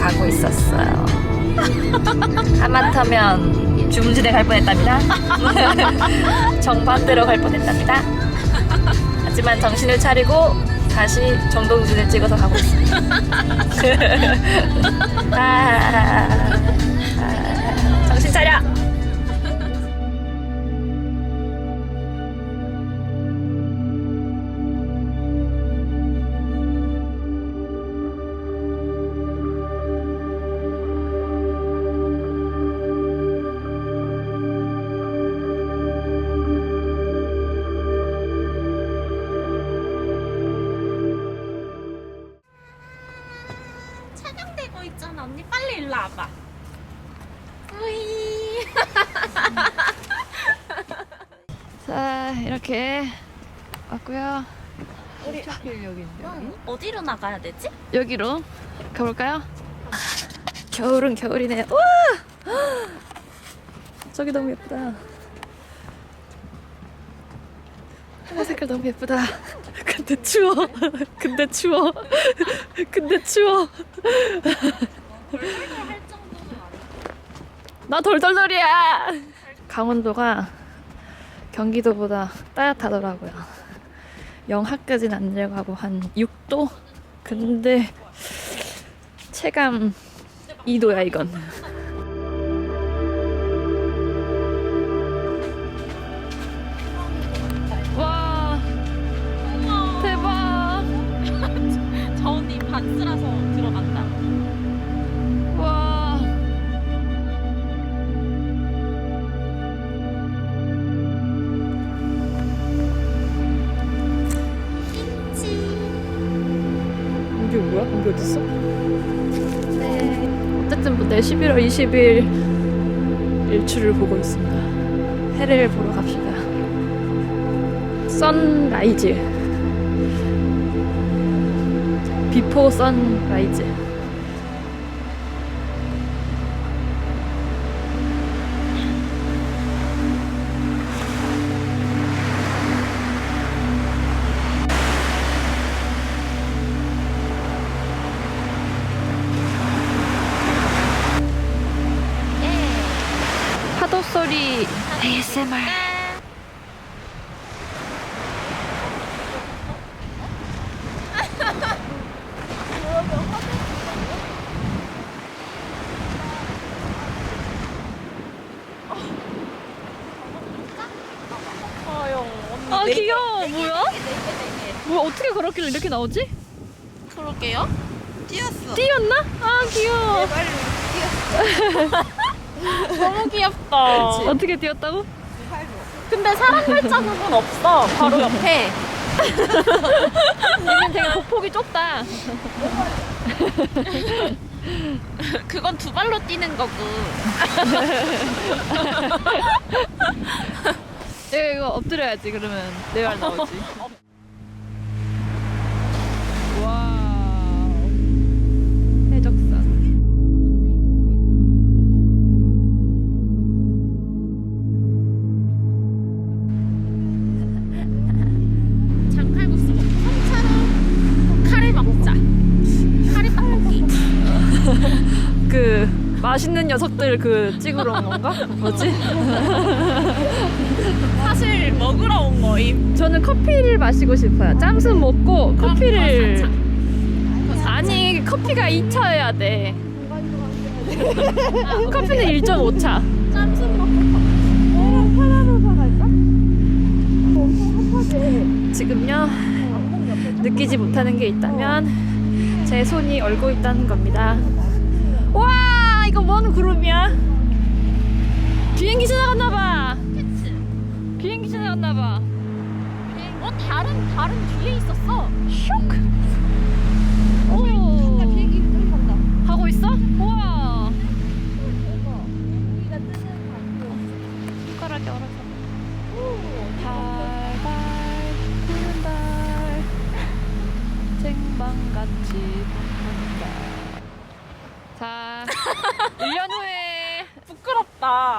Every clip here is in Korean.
가고 있었어요. 하마터면 주문진에 갈 뻔했답니다. 정반대로 갈 뻔했답니다. 하지만 정신을 차리고 다시 정동진을 찍어서 가고 있습니다. 아, 아, 자, 이렇게 왔고요. 우리 여기인데. 어디로 나가야 되지? 여기로 가볼까요? 겨울은 겨울이네. 와! 저기 너무 예쁘다. 하늘 색깔 너무 예쁘다. 근데 추워. 근데 추워. 근데 추워. 나 돌돌돌이야. 강원도가 경기도보다 따뜻하더라고요. 영하까지는 안 내려가고 한 6도? 근데 체감 2도야 이건. 네. 어쨌든 뭐, 내 11월 20일 일출을 보고 있습니다. 해를 보러 갑시다. 선라이즈. 비포 선라이즈. 파도 소리 ASMR. 아 귀여워 뭐야? 뭐야 어떻게 그렇길래 이렇게 나오지? 그럴게요 뛰었어 뛰었나? 아 귀여워 너무 귀엽다. 어떻게 뛰었다고? 근데 사람 발자국은 없어. 바로 옆에. 얘는 되게 보폭이 좁다. 그건 두 발로 뛰는 거고. 내가 이거 엎드려야지 그러면. 내말 나오지 맛있는 녀석들 그 찍으러 온 건가? 뭐지? 사실 먹으러 온 거임 저는 커피를 마시고 싶어요 짬순 먹고 커피를 아니 커피가 2차여야 돼 커피는 1.5차 짬순 먹고 파라로사 갈까? 엄청 핫하게 지금요 느끼지 못하는 게 있다면 제 손이 얼고 있다는 겁니다. 비행기 지나갔나 봐. 비행기 지나갔나 봐. 어 다른 다른 뒤에 있었어. 슉.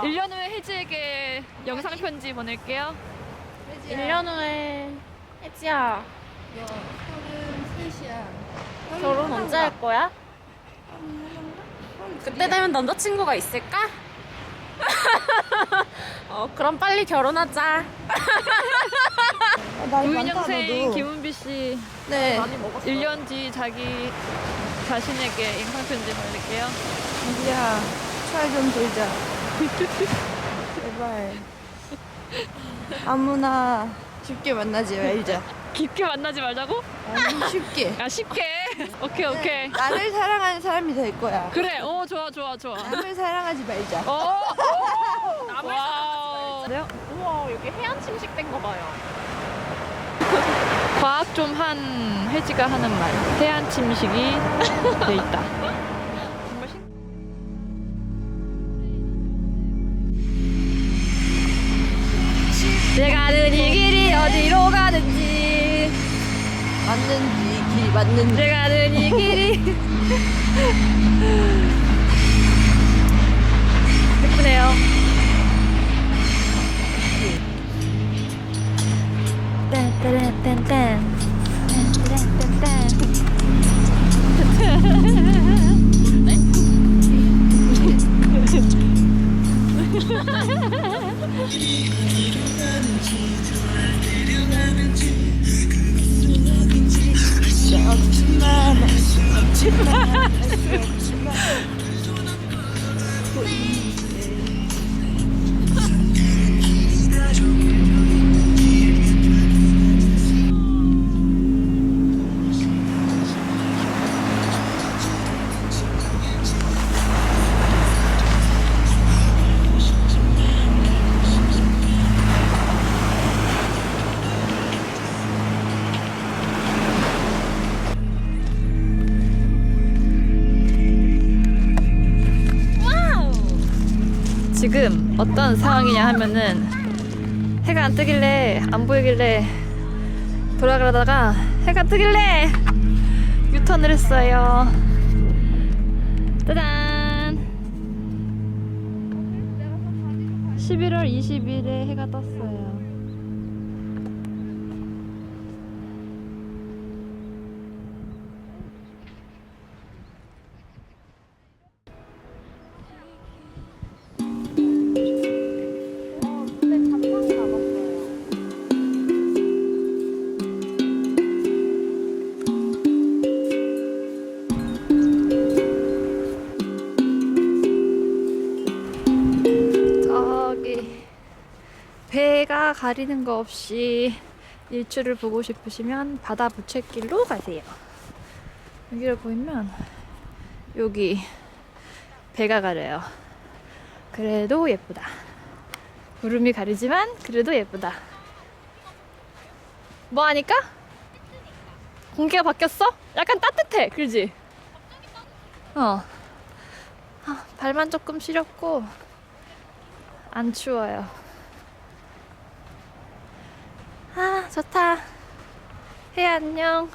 부끄럽다. 1년 후에 혜지에게 영상 편지 보낼게요. 1년 후에 혜지야 너 서른 셋이야. 결혼 언제 할 거야? 그때 되면 남자친구가 있을까? 어 그럼 빨리 결혼하자. 부인영생 김은비 씨 네. 많이 먹었어. 1년 뒤 자기 자신에게 영상 편지 보낼게요. 야, 잘 좀 돌자. 제발. 아무나 쉽게 만나지 말자. 깊게 만나지 말자고? 아니, 쉽게. 아 쉽게. 오케이 오케이. 나를 사랑하는 사람이 될 거야. 그래. 어 좋아 좋아 좋아. 남을 사랑하지 말자. 어. 남을 와우. 사랑하지 말자. 우와 여기 해안 침식된 거 봐요. 과학 좀한 혜지가 하는 말. 해안 침식이 돼 있다. 어디로 가는지 맞는지, 길이 맞는지. 가는 이 길이 예쁘네요. 딴따란딴딴 딴따란딴 딴 지금 어떤 상황이냐 하면은 해가 안 뜨길래 안 보이길래 돌아가다가 해가 뜨길래 유턴을 했어요. 짜잔! 11월 20일에 해가 떴어요. 가리는 거 없이 일출을 보고 싶으시면 바다 부채길로 가세요. 여기를 보이면 여기 배가 가려요. 그래도 예쁘다. 구름이 가리지만 그래도 예쁘다. 뭐 하니까? 공기가 바뀌었어? 약간 따뜻해, 그지? 어. 아, 발만 조금 시렵고 안 추워요. 아, 좋다. 해 안녕.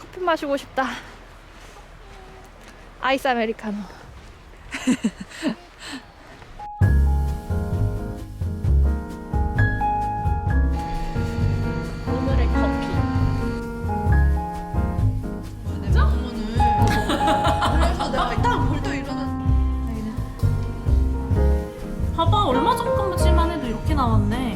커피 마시고 싶다. 아이스 아메리카노. 오늘의 커피. 그래서 내가 딱 벌떡 일어났 봐봐 얼마 전까지만 해도 이렇게 나왔네.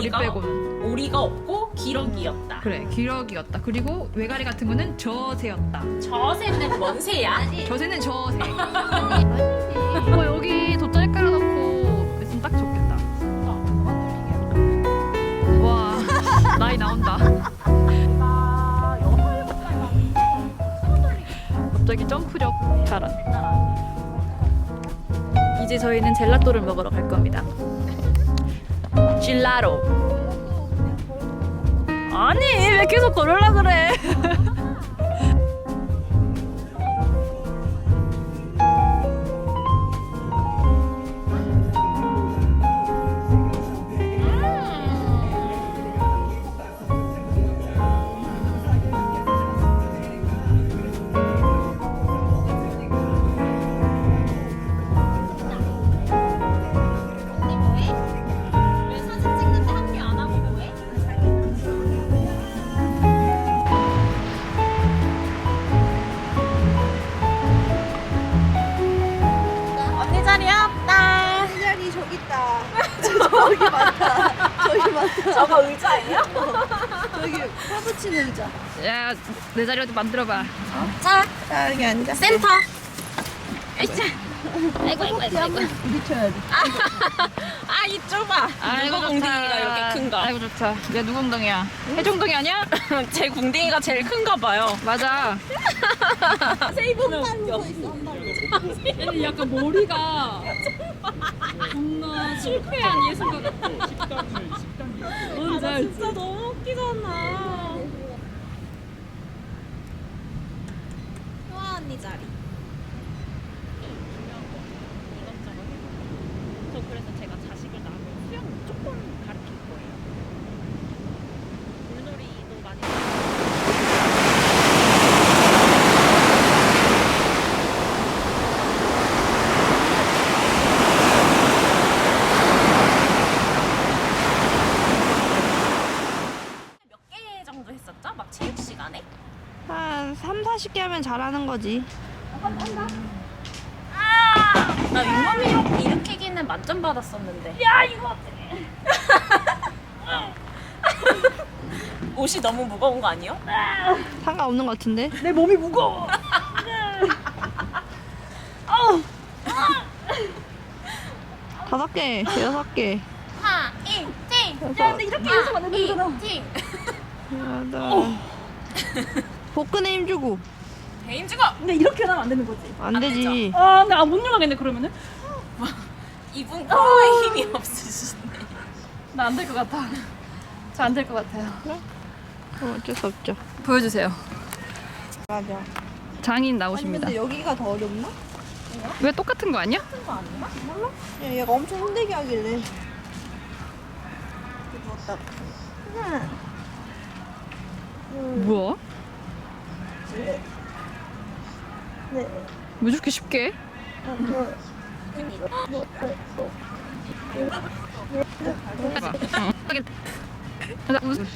오리가? 빼고는. 오리가 없고 기러기였다. 그래 기러기였다. 그리고 외가리 같은 거는 저새였다. 저새는 뭔 새야? 저새는 저새 어, 여기 돗자리 깔아놓고 있으면 딱 좋겠다. 와 나이 나온다. 갑자기 점프력 자란 이제 저희는 젤라또를 먹으러 갈 겁니다 젤라로. 아니 왜 계속 걸으려 그래 저기 많다. 저기 많다. 저거 의자예요? 저기 파도 치는 의자. 야, 내 자리 어디 만들어봐. 자, 자, 여기 앉아. 센터. 아이차. 아이고 아이고 아이고 아이고. 부딪혀야 돼. 아, 이 좁아. 누구 궁둥이가 이렇게 큰가? 아이고 좋다. 얘 누구 엉덩이야? 해종덩이 아니야? 제 궁둥이가 제일 큰가 봐요. 맞아. 세이브는 얘는 약간 머리가 존나 실패한 예술가 같아. 식당이 식당이. 뭔지 알지? 진짜 너무 웃기잖아. 효아 언니 자리. 저 그래서 제가 자식을 낳으면 수영 조금 가르칠 거예요. 물놀이도 많이. 몇 개 정도 했었죠? 막 체육 시간에? 한 3, 40개 하면 잘하는 거지. 나 윗몸 일으키기는 만점 받았었는데. 야 이거 어떡해. 옷이 너무 무거운 거 아니요? 상관없는 것 같은데? 내 몸이 무거워. 다섯 개, 여섯 개. 하, 이, 팅. 야, 근데 이렇게 해서 안 되는 거잖아. 팅. 여덟. 복근에 힘 주고. 대임 찍어. 근데 이렇게 하면 안 되는 거지. 안 되지. 아, 근데 아, 못 열어가겠네 그러면은. 이분 코어에 힘이 없으시네. 나 안 될 것 같아. 저 안 될 것 같아요. 어, 어쩔 수 없죠. 보여주세요. 맞아. 장인 아니, 나오십니다. 근데 여기가 더 어렵나? 왜 똑같은 거 아니야? 야, 얘가 엄청 힘들게 하길래. 누웠다. 하나, 뭐야? 네. 왜 저렇게 쉽게? 해봐. 어. 하겠다. 나 무슨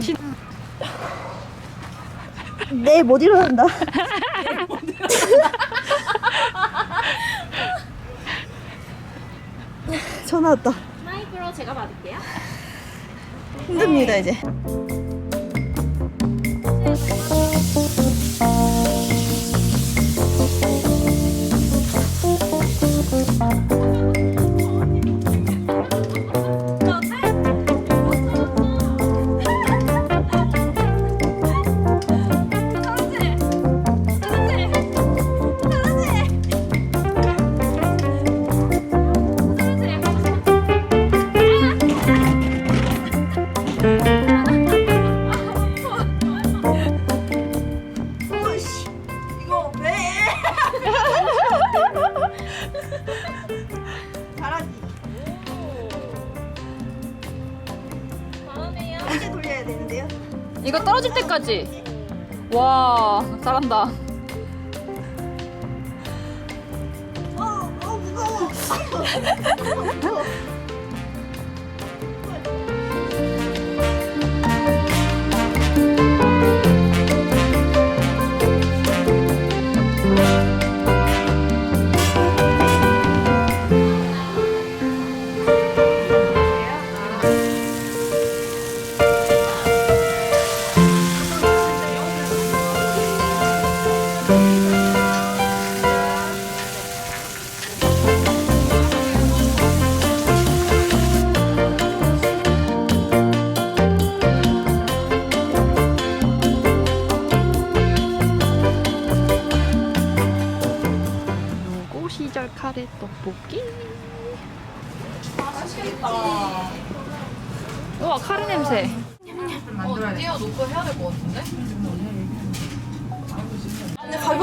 신- 네, 못 일어난다. 전화 왔다. 마이크로 제가 받을게요. 힘듭니다, 이제. 돌려야 되는데요? 이거 떨어질 때까지. 와, 잘한다. 어, 어 무거워.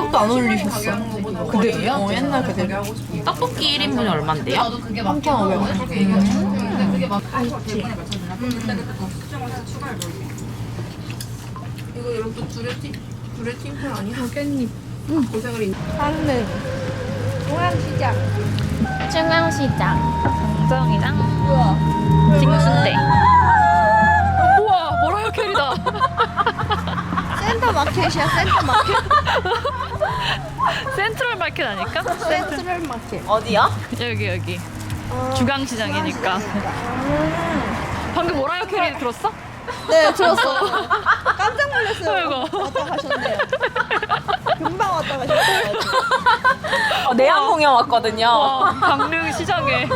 가격도 안 올리셨어. 그대로요? 어, 옛날 그대로. 떡볶이 1인분이 얼만데요? 3,500원. 이거 이렇게 두레팀, 두레팀표 아니야? 깻잎. 고생을 있 하는 중앙시장 정정이랑 징순대. 우와 머라이어 캐리다. 센터 마켓이야, 센터 마켓. 센트럴 마켓 아닐까? 센트럴 마켓. 어디요? 여기 여기 중앙시장이니까. 방금 머라이어 캐리 들었어? 네, 들었어. 깜짝 놀랐어요. 아이고. 왔다 가셨네요. 금방 왔다 가셨어요. 어, 내한 공연 왔거든요. 와 강릉 시장에.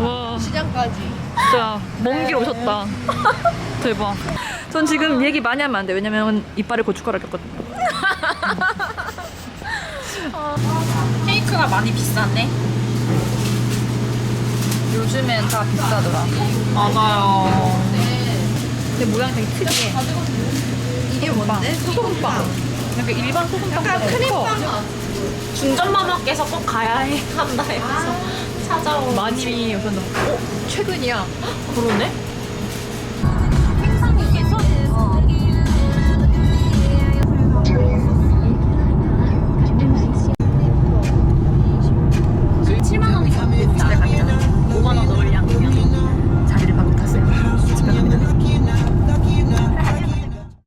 와 시장까지. 진짜 먼 길 오셨다. 대박. 전 지금 얘기 많이 하면 안 돼. 왜냐면 이빨에 고춧가루 꼈거든요. 케이크가 많이 비싸네. 요즘엔 다 비싸더라. 맞아요. 근데 모양 되게 특이해. 이게 뭔데? 소금빵. 약간 일반 소금빵. 약간 크림빵. 중전마마께서 꼭 가야 해 한다 해서 찾아오. 많이 오셨나? 어? 최근이야. 그러네?